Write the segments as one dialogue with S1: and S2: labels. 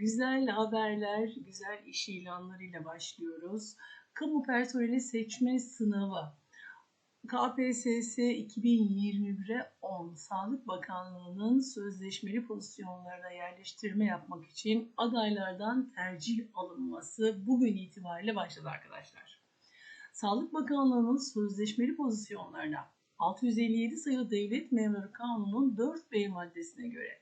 S1: Güzel haberler, güzel iş ilanlarıyla başlıyoruz. Kamu personeli seçme sınavı KPSS 2021'e 10 Sağlık Bakanlığı'nın sözleşmeli pozisyonlarına yerleştirme yapmak için adaylardan tercih alınması bugün itibariyle başladı arkadaşlar. Sağlık Bakanlığı'nın sözleşmeli pozisyonlarına 657 sayılı Devlet Memuru Kanunu'nun 4B maddesine göre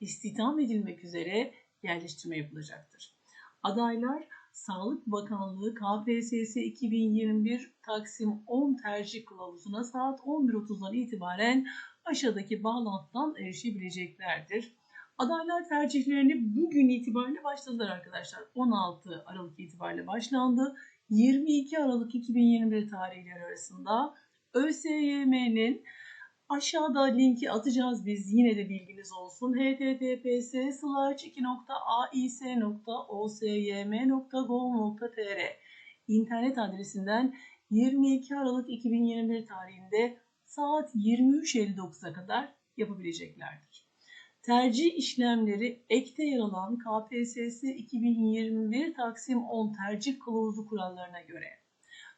S1: istihdam edilmek üzere yerleştirme yapılacaktır. Adaylar Sağlık Bakanlığı KPSS 2021 Taksim 10 tercih kılavuzuna saat 11.30'dan itibaren aşağıdaki bağlantıdan erişebileceklerdir. Adaylar tercihlerini bugün itibariyle başladılar arkadaşlar. 16 Aralık itibariyle başlandı. 22 Aralık 2021 tarihleri arasında ÖSYM'nin Aşağıda linki atacağız biz yine de bilginiz olsun. https aic.osym.gov.tr internet adresinden 22 Aralık 2021 tarihinde saat 23.59'a kadar yapabileceklerdir. Tercih işlemleri ekte yer alan KPSS 2021 Taksim 10 tercih kılavuzu kurallarına göre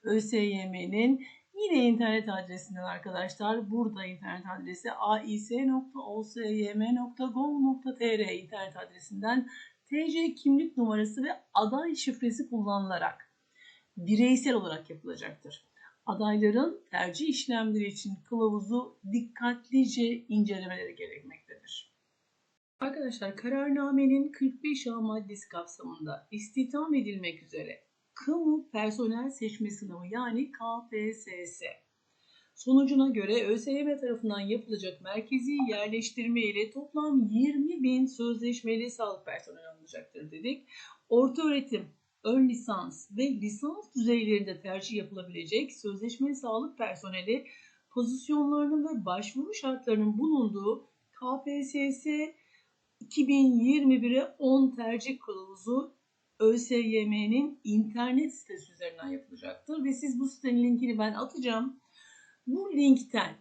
S1: ÖSYM'nin Yine internet adresinden arkadaşlar burada internet adresi aic.osym.gov.tr internet adresinden TC kimlik numarası ve aday şifresi kullanılarak bireysel olarak yapılacaktır. Adayların tercih işlemleri için kılavuzu dikkatlice incelemeleri gerekmektedir. Arkadaşlar kararnamenin 45A maddesi kapsamında istihdam edilmek üzere Kamu Personel Seçme Sınavı yani KPSS. Sonucuna göre ÖSYM tarafından yapılacak merkezi yerleştirme ile toplam 20 bin sözleşmeli sağlık personeli alınacaktır dedik. Orta öğretim, ön lisans ve lisans düzeylerinde tercih yapılabilecek sözleşmeli sağlık personeli pozisyonlarının ve başvuru şartlarının bulunduğu KPSS 2021'e 10 tercih kılavuzu ÖSYM'nin internet sitesi üzerinden yapılacaktır. Ve siz bu sitenin linkini ben atacağım. Bu linkten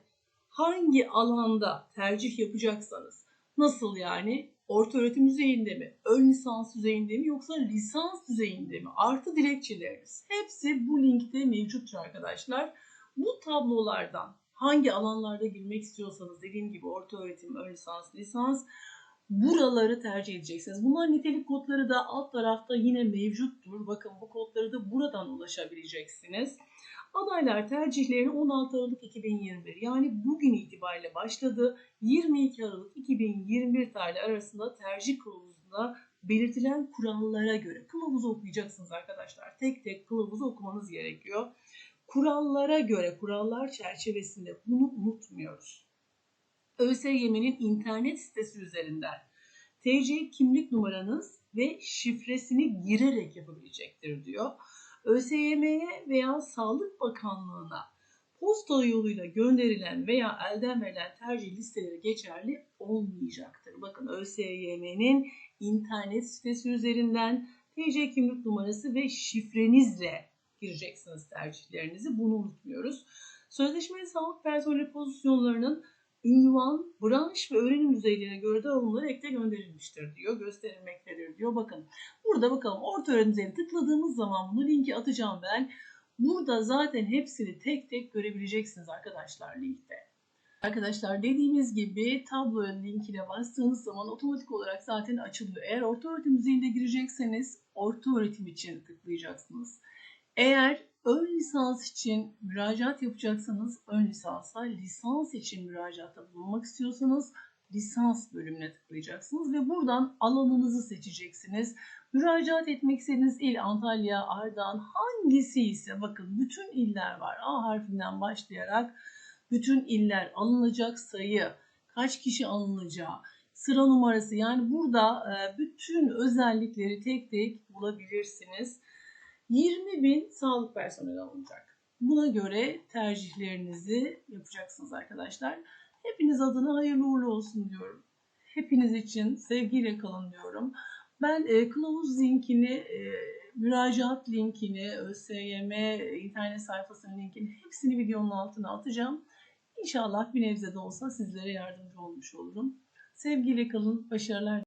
S1: hangi alanda tercih yapacaksanız nasıl yani? Orta öğretim düzeyinde mi, ön lisans düzeyinde mi? Yoksa lisans düzeyinde mi? Artı dilekçeleriniz. Hepsi bu linkte mevcuttur arkadaşlar. Bu tablolardan hangi alanlarda girmek istiyorsanız dediğim gibi orta öğretim, ön lisans, lisans buraları tercih edeceksiniz. Bunlar nitelik kodları da alt tarafta yine mevcuttur. Bakın bu kodları da buradan ulaşabileceksiniz. Adaylar tercihlerini 16 Aralık 2021 yani bugün itibariyle başladı. 22 Aralık 2021 tarihleri arasında tercih kılavuzunda belirtilen kurallara göre kılavuzu okuyacaksınız arkadaşlar. Tek tek kılavuzu okumanız gerekiyor. Kurallara göre, kurallar çerçevesinde bunu unutmuyoruz. ÖSYM'nin internet sitesi üzerinden TC kimlik numaranız ve şifresini girerek yapabilecektir diyor. ÖSYM'ye veya Sağlık Bakanlığı'na posta yoluyla gönderilen veya elden verilen tercih listeleri geçerli olmayacaktır. Bakın ÖSYM'nin internet sitesi üzerinden TC kimlik numarası ve şifrenizle gireceksiniz tercihlerinizi. Bunu unutmuyoruz. Sözleşmeli sağlık personeli pozisyonlarının ünvan, branş ve öğrenim düzeylerine göre dağılımları ekte gönderilmiştir diyor, gösterilmektedir diyor. Bakın burada bakalım orta öğrenim düzeyine tıkladığımız zaman bunu linki atacağım ben. Burada zaten hepsini tek tek görebileceksiniz arkadaşlar linkte. Arkadaşlar dediğimiz gibi tablo linkine bastığınız zaman otomatik olarak zaten açılıyor. Eğer orta öğretim düzeyinde girecekseniz orta öğretim için tıklayacaksınız. Eğer ön lisans için müracaat yapacaksanız ön lisansa, lisans için müracaatta bulunmak istiyorsanız lisans bölümüne tıklayacaksınız ve buradan alanınızı seçeceksiniz. Müracaat etmek istediğiniz il Antalya, Ardahan hangisi ise bakın bütün iller var. A harfinden başlayarak bütün iller alınacak sayı, kaç kişi alınacağı, sıra numarası yani burada bütün özellikleri tek tek bulabilirsiniz. 20 bin sağlık personeli alınacak. Buna göre tercihlerinizi yapacaksınız arkadaşlar. Hepiniz adına hayırlı uğurlu olsun diyorum. Hepiniz için sevgiyle kalın diyorum. Ben e, kılavuz linkini, e, müracaat linkini, ÖSYM internet sayfasının linkini hepsini videonun altına atacağım. İnşallah bir nebze de olsa sizlere yardımcı olmuş olurum. Sevgiyle kalın, başarılar